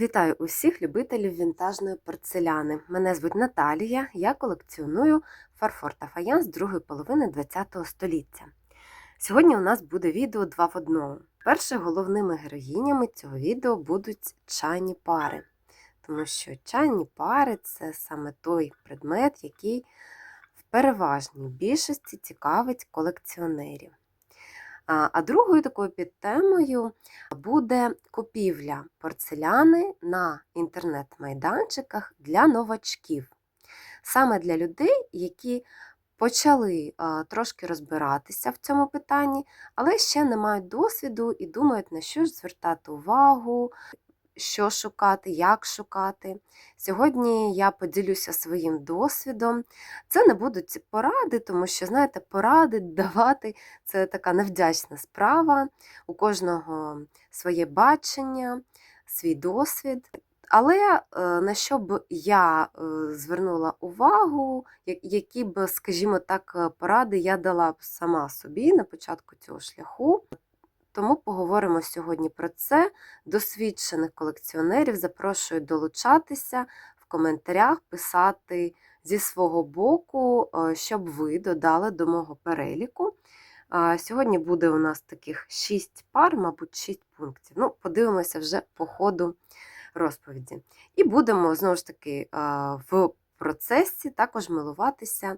Вітаю усіх любителів вінтажної порцеляни. Мене звуть Наталія, я колекціоную фарфор та фаянс другої половини ХХ століття. Сьогодні у нас буде відео два в одному. Перше, головними героїнями цього відео будуть чайні пари, тому що чайні пари це саме той предмет, який в переважній більшості цікавить колекціонерів. А другою такою підтемою буде купівля порцеляни на інтернет-майданчиках для новачків. Саме для людей, які почали трошки розбиратися в цьому питанні, але ще не мають досвіду і думають, на що ж звертати увагу, що шукати, як шукати. Сьогодні я поділюся своїм досвідом. Це не будуть поради, тому що, знаєте, поради давати це така невдячна справа. У кожного своє бачення, свій досвід. Але е, на що б я е, звернула увагу, які б, скажімо так, поради я дала б сама собі на початку цього шляху. Тому поговоримо сьогодні про це. Досвідчених колекціонерів запрошую долучатися в коментарях, писати зі свого боку, щоб ви додали до мого переліку. Сьогодні буде у нас таких 6 пар, мабуть, 6 пунктів. Ну, подивимося вже по ходу розповіді. І будемо, знову ж таки, в процесі також милуватися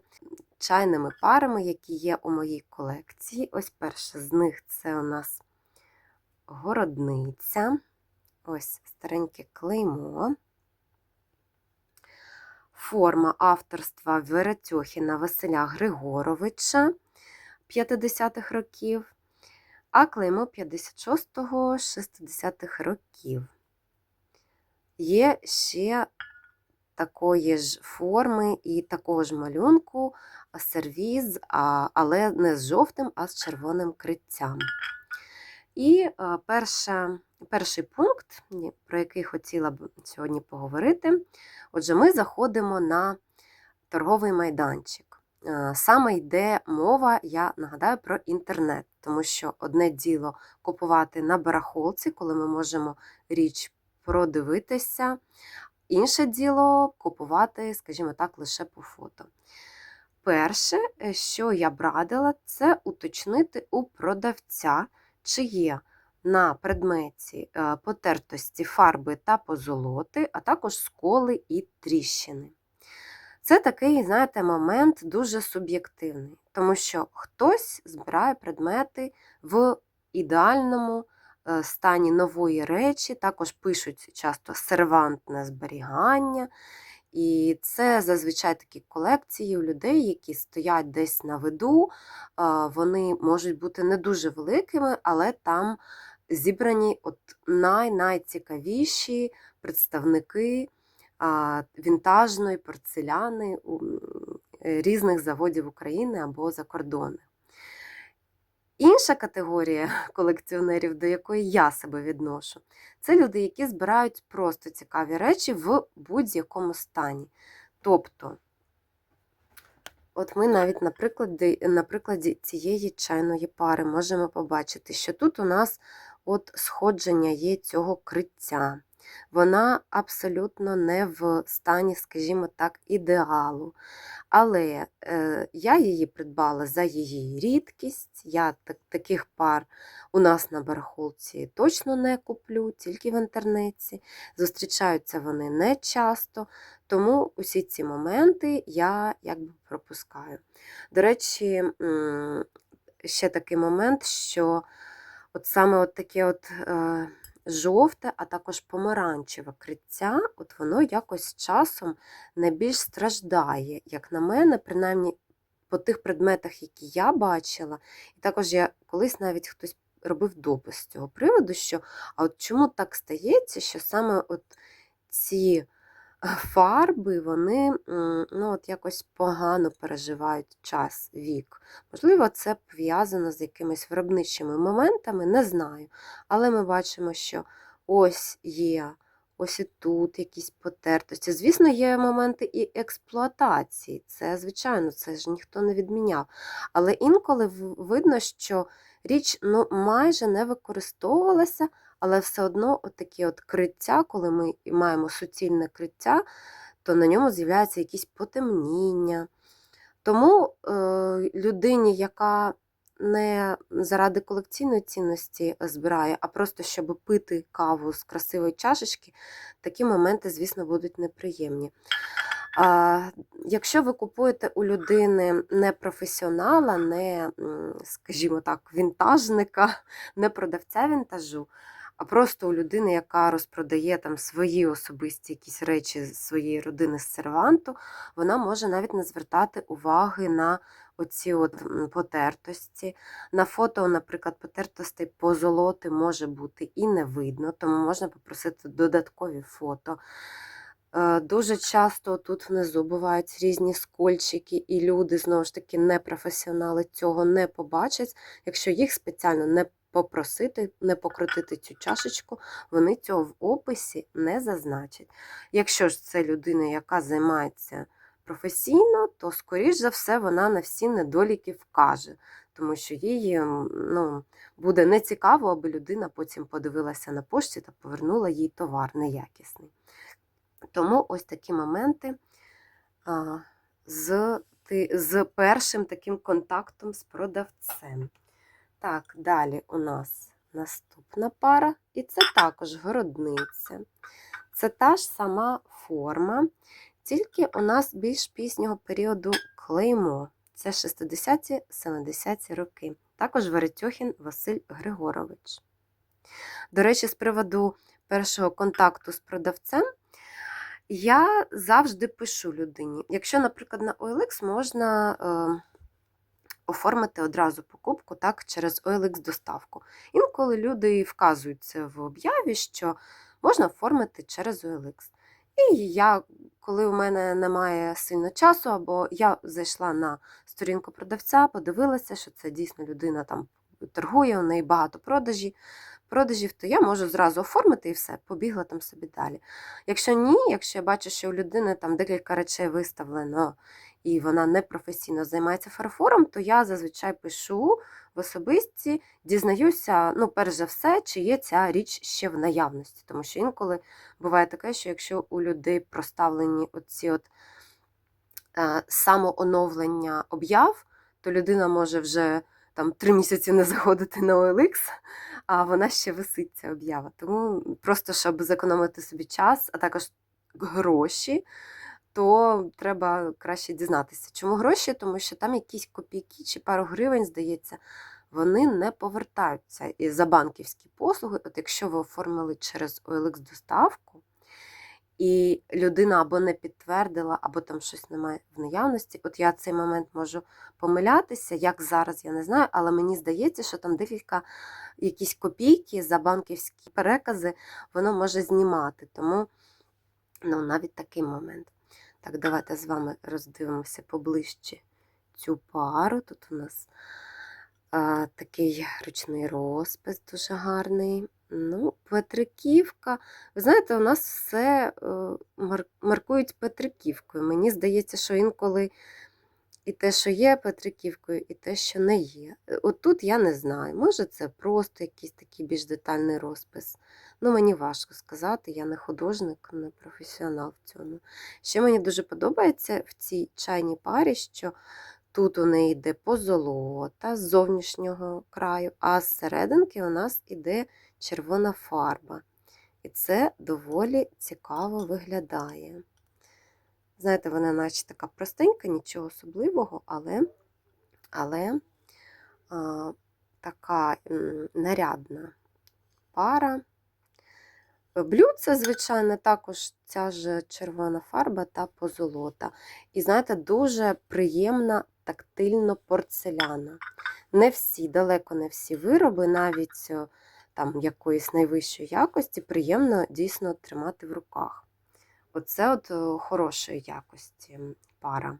чайними парами, які є у моїй колекції. Ось перша з них це у нас городниця. Ось стареньке клеймо. Форма авторства Веретьохіна Василя Григоровича 50-х років, а клеймо 56-60-х років. Є ще такої ж форми і такого ж малюнку сервіз, але не з жовтим, а з червоним криттям. І перша, перший пункт, про який хотіла б сьогодні поговорити, отже, ми заходимо на торговий майданчик. Саме йде мова, я нагадаю, про інтернет, тому що одне діло купувати на барахолці, коли ми можемо річ продивитися, інше діло купувати, скажімо так, лише по фото. Перше, е, що я б радила, це уточнити у продавця чи є на предметі е, потертості фарби та позолоти, а також сколи і тріщини. Це такий, знаєте, момент дуже суб'єктивний, тому що хтось збирає предмети в ідеальному е, стані нової речі, також пишуть часто сервантне зберігання. І це зазвичай такі колекції у людей, які стоять десь на виду, вони можуть бути не дуже великими, але там зібрані от най-найцікавіші представники вінтажної порцеляни різних заводів України або за кордони. Інша категорія колекціонерів, до якої я себе відношу, це люди, які збирають просто цікаві речі в будь-якому стані. Тобто, от ми навіть на прикладі, на прикладі цієї чайної пари можемо побачити, що тут у нас от сходження є цього криття. Вона абсолютно не в стані, скажімо так, ідеалу. Але е, я її придбала за її рідкість. Я так, таких пар у нас на барахолці точно не куплю, тільки в інтернеті. Зустрічаються вони не часто, тому усі ці моменти я якби пропускаю. До речі, ще такий момент, що от саме от таке от. Е, жовте, а також помаранчеве криття, от воно якось часом найбільш страждає, як на мене, принаймні по тих предметах, які я бачила. І також я колись навіть хтось робив допис з цього приводу, що а от чому так стається, що саме от ці фарби, вони ну, от якось погано переживають час, вік. Можливо, це пов'язано з якимись виробничими моментами, не знаю. Але ми бачимо, що ось є. Ось і тут якісь потертості. Звісно, є моменти і експлуатації. Це, звичайно, це ж ніхто не відміняв. Але інколи видно, що річ ну, майже не використовувалася, але все одно от такі от криття, коли ми маємо суцільне криття, то на ньому з'являються якісь потемніння. Тому е, людині, яка не заради колекційної цінності збирає, а просто щоб пити каву з красивої чашечки, такі моменти, звісно, будуть неприємні. А, Якщо ви купуєте у людини не професіонала, не, скажімо так, вінтажника, не продавця вінтажу, а просто у людини, яка розпродає там свої особисті якісь речі з своєї родини з серванту, вона може навіть не звертати уваги на оці от потертості. На фото, наприклад, потертостей позолоти може бути і не видно, тому можна попросити додаткові фото. Е, Дуже часто тут внизу бувають різні скольчики, і люди, знову ж таки, непрофесіонали цього не побачать. Якщо їх спеціально не попросити, не покрутити цю чашечку, вони цього в описі не зазначать. Якщо ж це людина, яка займається професійно, то, скоріш за все, вона на всі недоліки вкаже, тому що їй ну, буде нецікаво, аби людина потім подивилася на пошті та повернула їй товар неякісний. Тому ось такі моменти з, з першим таким контактом з продавцем. Так, далі у нас наступна пара, і це також городниця. Це та ж сама форма, тільки у нас більш пізнього періоду клеймо. Це 60-70 роки. Також Веретьохін Василь Григорович. До речі, з приводу першого контакту з продавцем, я завжди пишу людині. Якщо, наприклад, на OLX можна е, оформити одразу покупку так, через OLX доставку. Інколи люди вказують це в об'яві, що можна оформити через OLX. І я, коли у мене немає сильно часу, або я зайшла на сторінку продавця, подивилася, що це дійсно людина там торгує, у неї багато продажі, продажів, то я можу зразу оформити і все, побігла там собі далі. Якщо ні, якщо я бачу, що у людини там декілька речей виставлено, і вона непрофесійно займається фарфором, то я зазвичай пишу в особисті, дізнаюся, ну, перш за все, чи є ця річ ще в наявності. Тому що інколи буває таке, що якщо у людей проставлені оці от е, самооновлення об'яв, то людина може вже там три місяці не заходити на OLX, а вона ще висить ця об'ява. Тому просто щоб зекономити собі час, а також гроші, то треба краще дізнатися. Чому гроші? Тому що там якісь копійки чи пару гривень, здається, вони не повертаються і за банківські послуги. От якщо ви оформили через OLX доставку, і людина або не підтвердила, або там щось немає в наявності. От я цей момент можу помилятися, як зараз, я не знаю, але мені здається, що там декілька якісь копійки за банківські перекази воно може знімати. Тому ну, навіть такий момент. Так, давайте з вами роздивимося поближче цю пару. Тут у нас а, такий ручний розпис дуже гарний. Ну, Петриківка. Ви знаєте, у нас все е, маркують Петриківкою. Мені здається, що інколи і те, що є Петриківкою, і те, що не є. Е, От тут я не знаю. Може, це просто якийсь такий більш детальний розпис. Ну, мені важко сказати, я не художник, не професіонал в цьому. Ще мені дуже подобається в цій чайній парі, що тут у неї йде позолота з зовнішнього краю, а з серединки у нас іде червона фарба. І це доволі цікаво виглядає. Знаєте, вона наче така простенька, нічого особливого, але, але а, така нарядна пара. Блюдце, звичайно, також ця ж червона фарба та позолота. І, знаєте, дуже приємна тактильно порцеляна. Не всі, далеко не всі вироби, навіть е, там якоїсь найвищої якості, приємно дійсно тримати в руках. Оце от е, хорошої якості пара.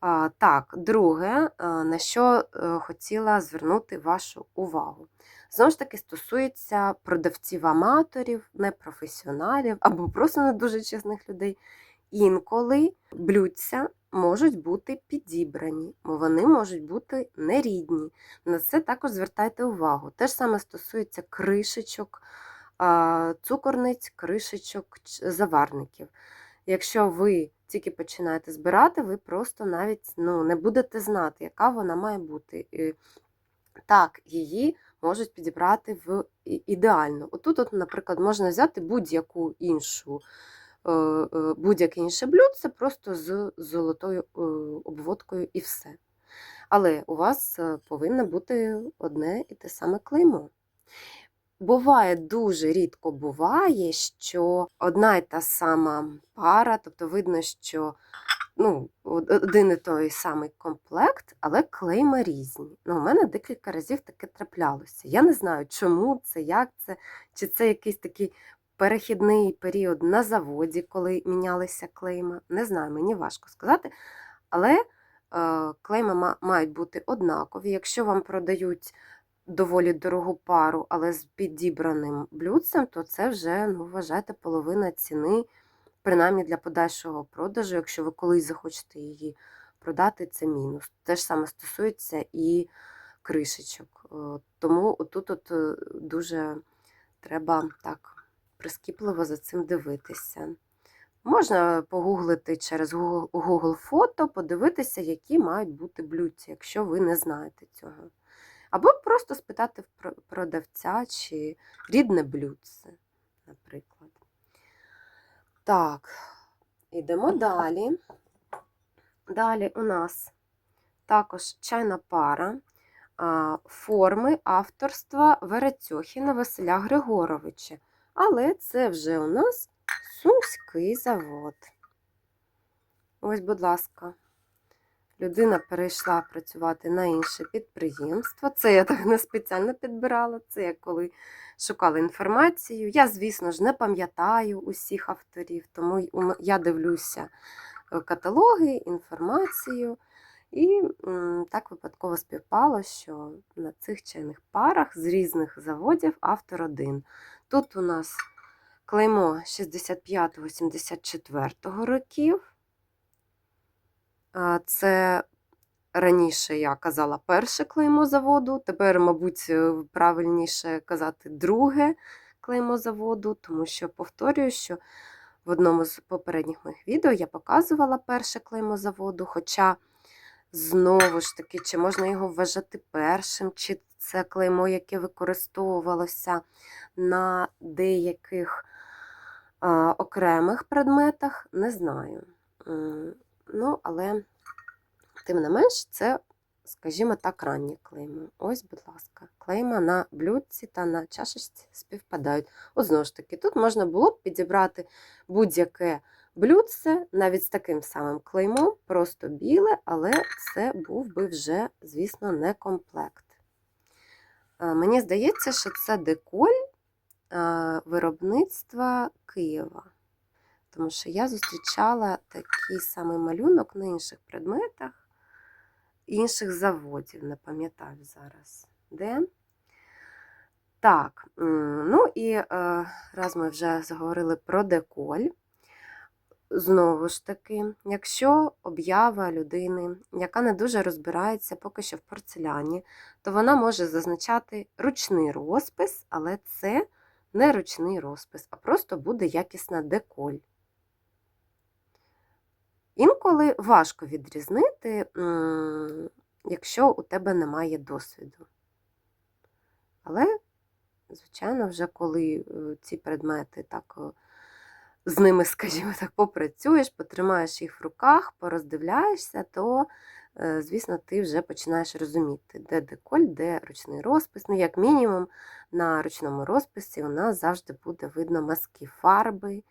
А, Так, друге, е, на що е, хотіла звернути вашу увагу. Знову ж таки, стосується продавців-аматорів, непрофесіоналів або просто не дуже чесних людей. Інколи блюдця можуть бути підібрані, вони можуть бути нерідні. На це також звертайте увагу. Те ж саме стосується кришечок, цукорниць, кришечок, заварників. Якщо ви тільки починаєте збирати, ви просто навіть ну, не будете знати, яка вона має бути. І Так, її можуть підібрати в ідеально. Отут, от, наприклад, можна взяти будь-яку іншу, е, е, будь-яке інше блюдце просто з золотою е, обводкою і все. Але у вас повинно бути одне і те саме клеймо. Буває, дуже рідко буває, що одна і та сама пара, тобто видно, що ну, один і той самий комплект, але клейма різні. Ну, у мене декілька разів таке траплялося. Я не знаю, чому це, як це, чи це якийсь такий перехідний період на заводі, коли мінялися клейма. Не знаю, мені важко сказати. Але е, клейма мають бути однакові. Якщо вам продають доволі дорогу пару, але з підібраним блюдцем, то це вже, ну, вважайте, половина ціни, принаймні для подальшого продажу. Якщо ви колись захочете її продати, це мінус. Те ж саме стосується і кришечок. Е, Тому тут от е, дуже треба так прискіпливо за цим дивитися. Можна погуглити через Google фото, подивитися, які мають бути блюдці, якщо ви не знаєте цього. Або просто спитати в продавця, чи рідне блюдце, наприклад. Так, ідемо далі. Далі у нас також чайна пара форми авторства Верецьохіна Василя Григоровича. Але це вже у нас Сумський завод. Ось, будь ласка, людина перейшла працювати на інше підприємство. Це я так не спеціально підбирала, це я коли шукала інформацію. Я, звісно ж, не пам'ятаю усіх авторів, тому я дивлюся е, каталоги, інформацію. І так випадково співпало, що на цих чайних парах з різних заводів автор один. Тут у нас клеймо 65-74 років. Це раніше я казала перше клеймо заводу, тепер, мабуть, е, правильніше казати друге клеймо заводу, тому що повторюю, що в одному з попередніх моїх відео я показувала перше клеймо заводу, хоча знову ж таки, чи можна його вважати першим, чи це клеймо, яке використовувалося на деяких окремих предметах, не знаю. Ну, але, тим не менш, це, скажімо так, раннє клеймо. Ось, будь ласка, клейма на блюдці та на чашечці співпадають. От знову ж таки, тут можна було б підібрати будь-яке блюдце, навіть з таким самим клеймом, просто біле, але це був би вже, звісно, не комплект. Мені здається, що це деколь виробництва Києва. Тому що я зустрічала такий самий малюнок на інших предметах, інших заводів, не пам'ятаю зараз де. Так, ну і е, раз ми вже заговорили про деколь, знову ж таки, якщо об'ява людини, яка не дуже розбирається поки що в порцеляні, то вона може зазначати ручний розпис, але це не ручний розпис, а просто буде якісна деколь. Інколи важко відрізнити, якщо у тебе немає досвіду. Але, звичайно, вже коли е, ці предмети так е, з ними, скажімо так, попрацюєш, потримаєш їх в руках, пороздивляєшся, то, е, звісно, ти вже починаєш розуміти, де деколь, де ручний розпис. Ну, як мінімум, на ручному розписі у нас завжди буде видно мазки фарби.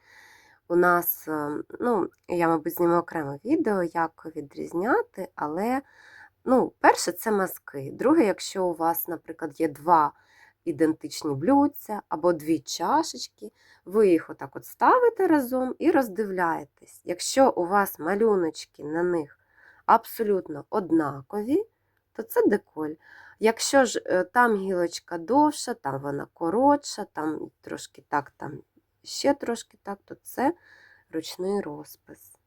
У нас, е, ну, я, мабуть, зніму окреме відео, як відрізняти, але, ну, перше, це мазки. Друге, якщо у вас, наприклад, є два ідентичні блюдця або дві чашечки, ви їх отак от ставите разом і роздивляєтесь. Якщо у вас малюночки на них абсолютно однакові, то це деколь. Якщо ж е, там гілочка довша, там вона коротша, там трошки так, там ще трошки так, то це ручний розпис.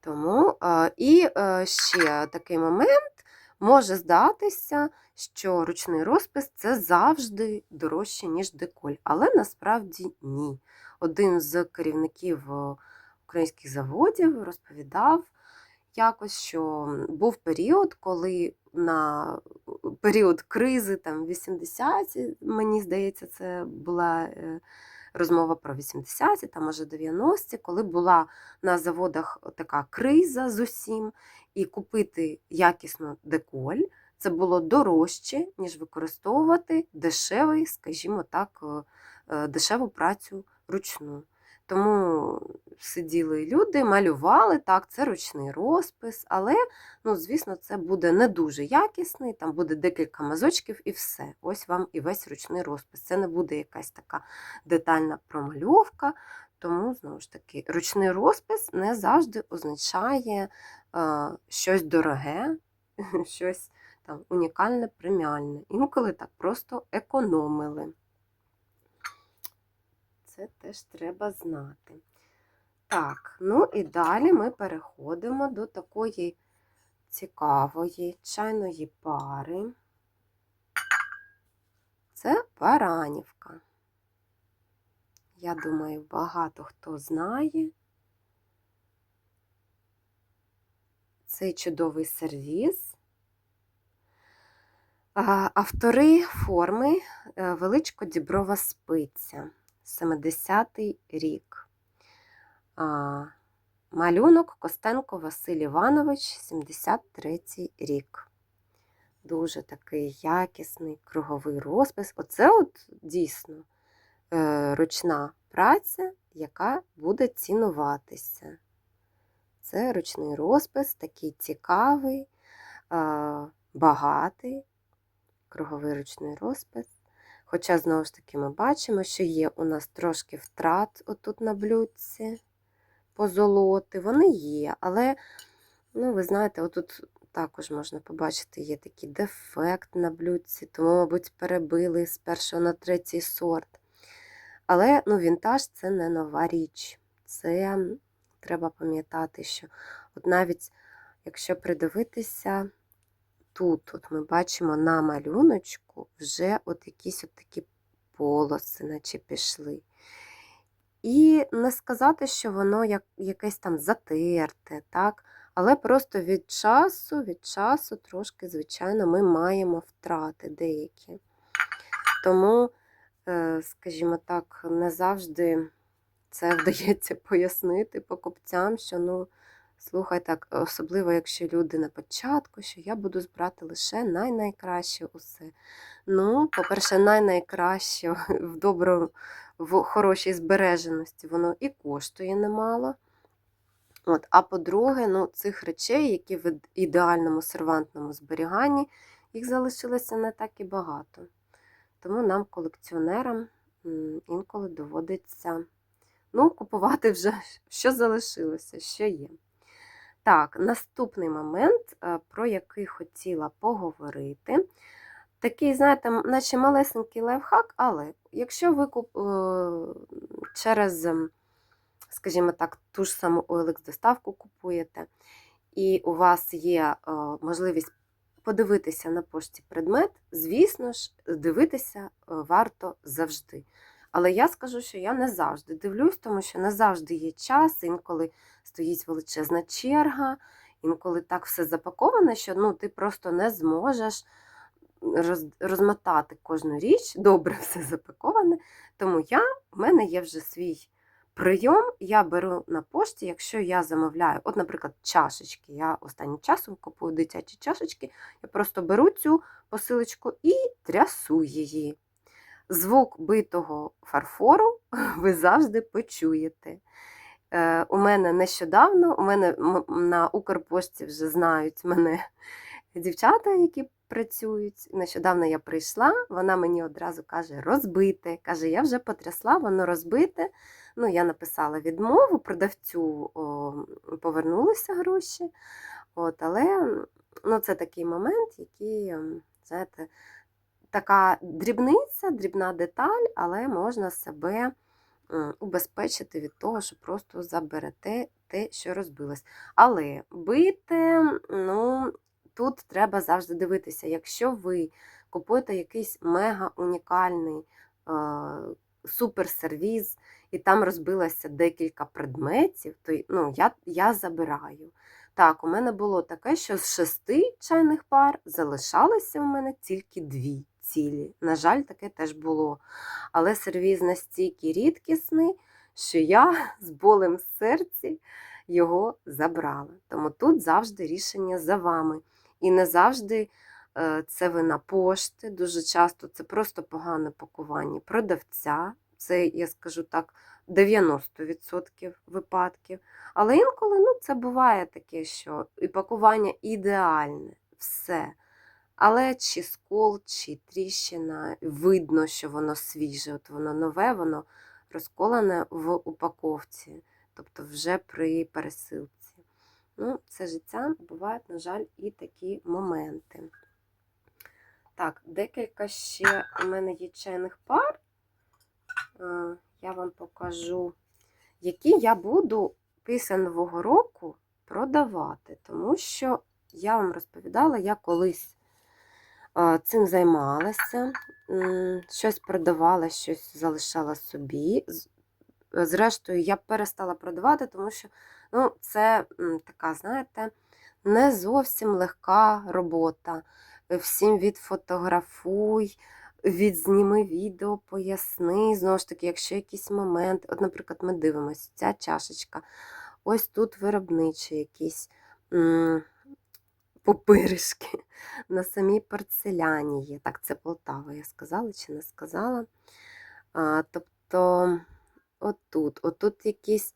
Тому і е, ще такий момент може здатися, що ручний розпис це завжди дорожче, ніж деколь, але насправді ні. Один з керівників е, українських заводів розповідав якось, що був період, коли на період кризи, там 80-ті, мені здається, це була е, розмова про 80-ті, там може 90-ті, коли була на заводах така криза з усім, і купити якісну деколь це було дорожче, ніж використовувати дешевий, скажімо так, е, дешеву працю ручну. Тому сиділи люди, малювали, так, це ручний розпис, але, ну, звісно, це буде не дуже якісний, там буде декілька мазочків і все. Ось вам і весь ручний розпис. Це не буде якась така детальна промальовка. Тому, знову ж таки, ручний розпис не завжди означає е, щось дороге, щось там унікальне, преміальне. Інколи так просто економили. Це теж треба знати. Так, ну і далі ми переходимо до такої цікавої чайної пари. Це Баранівка. Я думаю, багато хто знає цей чудовий сервіс. Автори форми е, Величко Діброва спиця, 70-й рік. Малюнок Костенко Василь Іванович, 73-й рік. Дуже такий якісний круговий розпис. Оце от дійсно е, ручна праця, яка буде цінуватися. Це ручний розпис, такий цікавий, багатий, круговий ручний розпис. Хоча, знову ж таки, ми бачимо, що є у нас трошки втрат отут на блюдці позолоти. Вони є, але, ну, ви знаєте, отут також можна побачити, є такий дефект на блюдці, тому, мабуть, перебили з першого на третій сорт. Але ну, вінтаж це не нова річ. Це треба пам'ятати, що от навіть якщо придивитися, тут от ми бачимо на малюночку вже от якісь от такі полоси, наче пішли. І не сказати, що воно як, якесь там затерте, так? але просто від часу, від часу трошки, звичайно, ми маємо втрати деякі. Тому, е, скажімо так, не завжди це вдається пояснити покупцям, що, ну, слухай так, особливо, якщо люди на початку, що я буду збирати лише най-найкраще усе. Ну, по-перше, най-найкраще в доброму, в хорошій збереженості, воно і коштує немало. От, А по-друге, ну, цих речей, які в ідеальному сервантному зберіганні, їх залишилося не так і багато. Тому нам, колекціонерам, інколи доводиться ну, купувати вже, що залишилося, що є. Так, наступний момент, е, про який хотіла поговорити. Такий, знаєте, наче малесенький лайфхак, але якщо ви куп... Е, через, скажімо так, ту ж саму OLX-доставку купуєте, і у вас є е, можливість подивитися на пошті предмет, звісно ж, дивитися варто завжди. Але я скажу, що я не завжди дивлюсь, тому що не завжди є час, інколи стоїть величезна черга, інколи так все запаковане, що ну, ти просто не зможеш роз, розмотати кожну річ, добре все запаковане. Тому я, в мене є вже свій прийом, я беру на пошті, якщо я замовляю, от, наприклад, чашечки. Я останнім часом купую дитячі чашечки, я просто беру цю посилочку і трясу її звук битого фарфору ви завжди почуєте. Е, У мене нещодавно, у мене на Укрпошті вже знають мене дівчата, які працюють. Нещодавно я прийшла, вона мені одразу каже, розбите. Каже, я вже потрясла, воно розбите. Ну, Я написала відмову, продавцю о, повернулися гроші. От, Але ну, це такий момент, який, знаєте, така дрібниця, дрібна деталь, але можна себе убезпечити від того, що просто заберете те, що розбилось. Але бити, ну, тут треба завжди дивитися, якщо ви купуєте якийсь мега унікальний суперсервіз, і там розбилося декілька предметів, то ну, я, я забираю. Так, у мене було таке, що з шести чайних пар залишалося у мене тільки дві цілі. На жаль, таке теж було. Але сервіз настільки рідкісний, що я з болем в серці його забрала. Тому тут завжди рішення за вами. І не завжди е, це вина пошти, дуже часто це просто погане пакування продавця. Це, я скажу так, 90% випадків. Але інколи ну, це буває таке, що і пакування ідеальне, все. Але чи скол, чи тріщина, видно, що воно свіже, от воно нове, воно розколене в упаковці, тобто вже при пересилці. Ну, це життя, бувають, на жаль, і такі моменти. Так, декілька ще у мене є чайних пар. Е, Я вам покажу, які я буду після Нового року продавати, тому що я вам розповідала, я колись цим займалася, щось продавала, щось залишала собі. Зрештою, я перестала продавати, тому що ну, це така, знаєте, не зовсім легка робота. Всім відфотографуй, відзніми відео, поясни. Знову ж таки, якщо якийсь момент, от, наприклад, ми дивимося, ця чашечка, ось тут виробничі якісь м, попиришки на самій порцеляні є. Так, це Полтава, я сказала чи не сказала. А, тобто, отут, отут якийсь,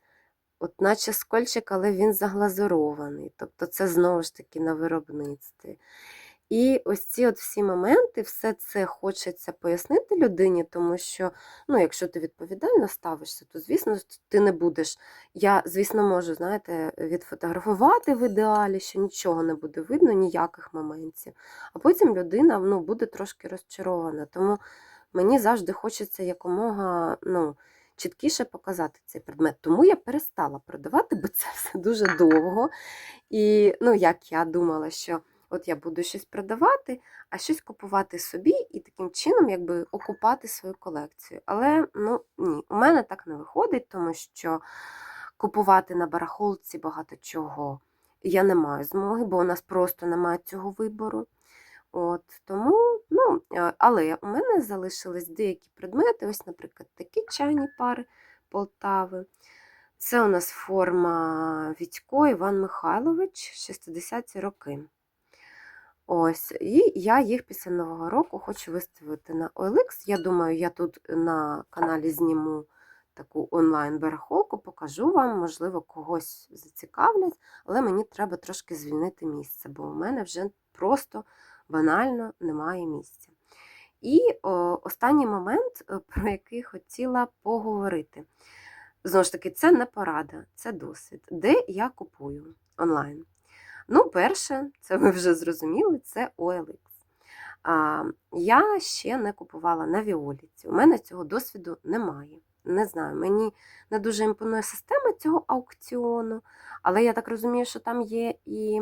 от наче скольчик, але він заглазурований. Тобто, це знову ж таки на виробництві. І ось ці от всі моменти, все це хочеться пояснити людині, тому що, ну, якщо ти відповідально ставишся, то, звісно, ти не будеш. Я, звісно, можу, знаєте, відфотографувати в ідеалі, що нічого не буде видно, ніяких моментів. А потім людина ну, буде трошки розчарована. Тому мені завжди хочеться якомога ну, чіткіше показати цей предмет. Тому я перестала продавати, бо це все дуже довго. І ну, як я думала, що. От я буду щось продавати, а щось купувати собі і таким чином якби окупати свою колекцію. Але ну ні, у мене так не виходить, тому що купувати на барахолці багато чого я не маю змоги, бо у нас просто немає цього вибору. От, Тому, ну, е, але у мене залишились деякі предмети, ось, наприклад, такі чайні пари Полтави. Це у нас форма Вітько Іван Михайлович, 60-ті роки. Ось, і я їх після Нового року хочу виставити на OLX. Я думаю, я тут на каналі зніму таку онлайн-барахолку, покажу вам, можливо, когось зацікавлять, але мені треба трошки звільнити місце, бо у мене вже просто банально немає місця. І о, останній момент, е, про який хотіла поговорити. Знову ж таки, це не порада, це досвід. Де я купую онлайн? Ну, перше, це ви вже зрозуміли, це OLX. А, Я ще не купувала на Віоліці. У мене цього досвіду немає. Не знаю, мені не дуже імпонує система цього аукціону, але я так розумію, що там є і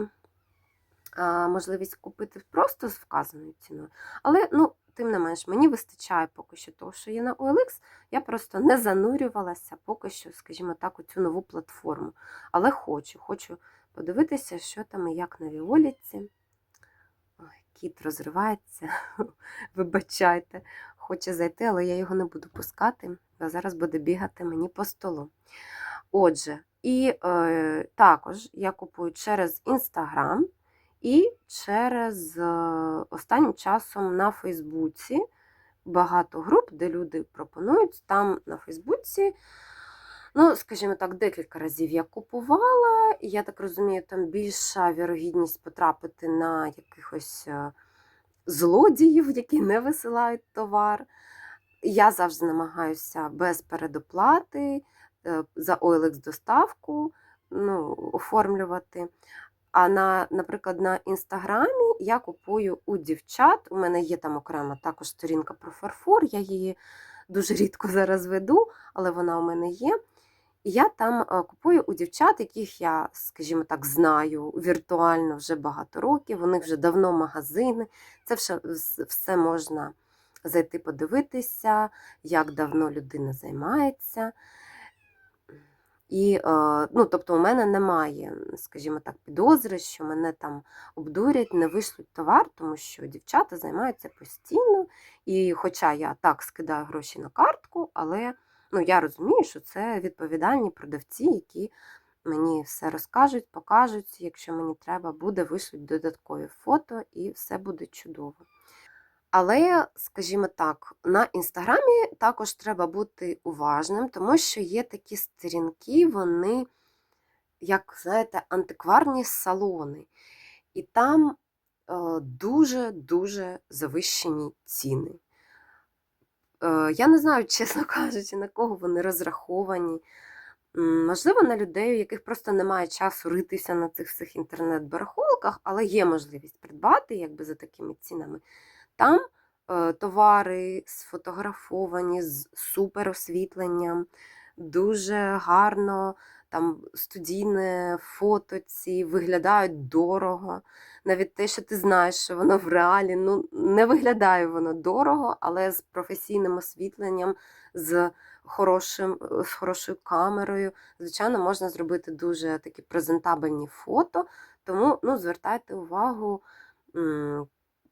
а, можливість купити просто з вказаною ціною. Але, ну, тим не менш, мені вистачає поки що того, що є на OLX. Я просто не занурювалася поки що, скажімо так, у цю нову платформу. Але хочу, хочу подивитися, що там і як на Віоліці. Кіт розривається, вибачайте, хоче зайти, але я його не буду пускати, бо зараз буде бігати мені по столу. Отже, і е, також я купую через Інстаграм і через е, останнім часом на Фейсбуці багато груп, де люди пропонують там на Фейсбуці. Ну, скажімо так, декілька разів я купувала, і я так розумію, там більша вірогідність потрапити на якихось е, злодіїв, які не висилають товар. Я завжди намагаюся без передоплати е, за OLX доставку ну, оформлювати. А на, наприклад, на інстаграмі я купую у дівчат. У мене є там окрема також сторінка про фарфор, я її дуже рідко зараз веду, але вона у мене є. Я там купую у дівчат, яких я, скажімо так, знаю віртуально вже багато років. У них вже давно магазини. Це все, все можна зайти подивитися, як давно людина займається. І, ну, тобто, у мене немає, скажімо так, підозри, що мене там обдурять, не вишлють товар, тому що дівчата займаються постійно. І хоча я так скидаю гроші на картку, але ну, я розумію, що це відповідальні продавці, які мені все розкажуть, покажуть, якщо мені треба, буде, вишлють додаткові фото і все буде чудово. Але, скажімо так, на інстаграмі також треба бути уважним, тому що є такі сторінки, вони, як знаєте, антикварні салони. І там е, дуже-дуже завищені ціни. Е, Я не знаю, чесно кажучи, на кого вони розраховані. Можливо, на людей, у яких просто немає часу ритися на цих всіх інтернет-барахолках, але є можливість придбати якби за такими цінами. Там е, товари сфотографовані з суперосвітленням, дуже гарно, там студійне фото ці виглядають дорого. Навіть те, що ти знаєш, що воно в реалі, ну не виглядає воно дорого, але з професійним освітленням, з хорошим, е, з хорошою камерою, звичайно, можна зробити дуже такі презентабельні фото. Тому ну, звертайте увагу,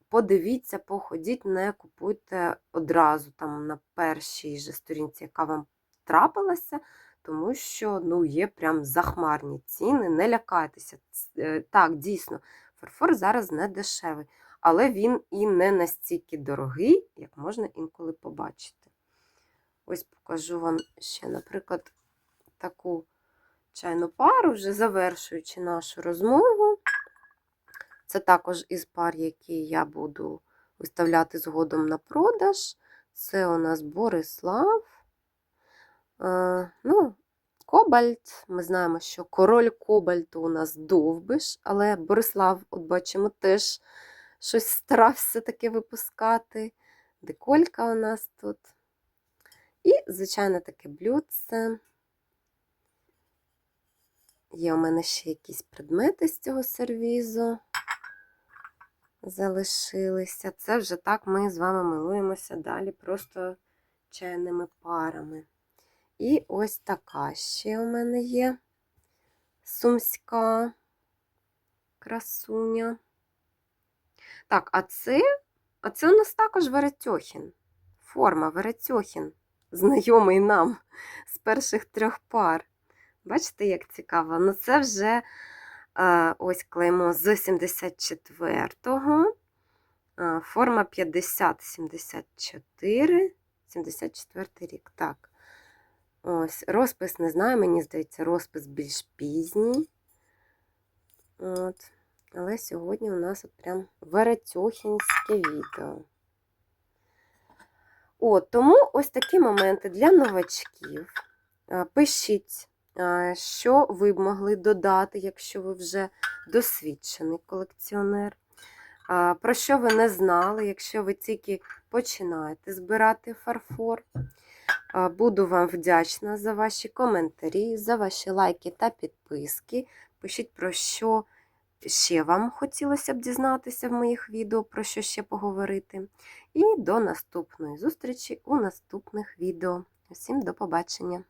подивіться, походіть, не купуйте одразу там на першій же сторінці, яка вам трапилася, тому що ну, є прям захмарні ціни, не лякайтеся. Е, Так, дійсно, фарфор зараз не дешевий, але він і не настільки дорогий, як можна інколи побачити. Ось покажу вам ще, наприклад, таку чайну пару, вже завершуючи нашу розмову. Це також із пар, які я буду виставляти згодом на продаж. Це у нас Борислав. Е, ну, Кобальт. Ми знаємо, що король Кобальту у нас довбиш, але Борислав, от бачимо, теж щось старався таке випускати. Деколька у нас тут. І, звичайно, таке блюдце. Є у мене ще якісь предмети з цього сервізу. Залишилися. Це вже так ми з вами милуємося далі просто чайними парами. І ось така ще у мене є сумська красуня. Так, а це, а це у нас також Веретьохін. Форма Веретьохін, знайомий нам з перших трьох пар. Бачите, як цікаво? Ну, це вже е, ось клеймо з 74-го. Е, форма 50-74, 74 рік. Так. Ось, розпис не знаю, мені здається, розпис більш пізній. От. Але сьогодні у нас от прям веретьохінське відео. От, тому ось такі моменти для новачків. Е, Пишіть, е, що ви б могли додати, якщо ви вже досвідчений колекціонер. Е, Про що ви не знали, якщо ви тільки починаєте збирати фарфор. Буду вам вдячна за ваші коментарі, за ваші лайки та підписки. Пишіть, про що ще вам хотілося б дізнатися в моїх відео, про що ще поговорити. І до наступної зустрічі у наступних відео. Усім до побачення!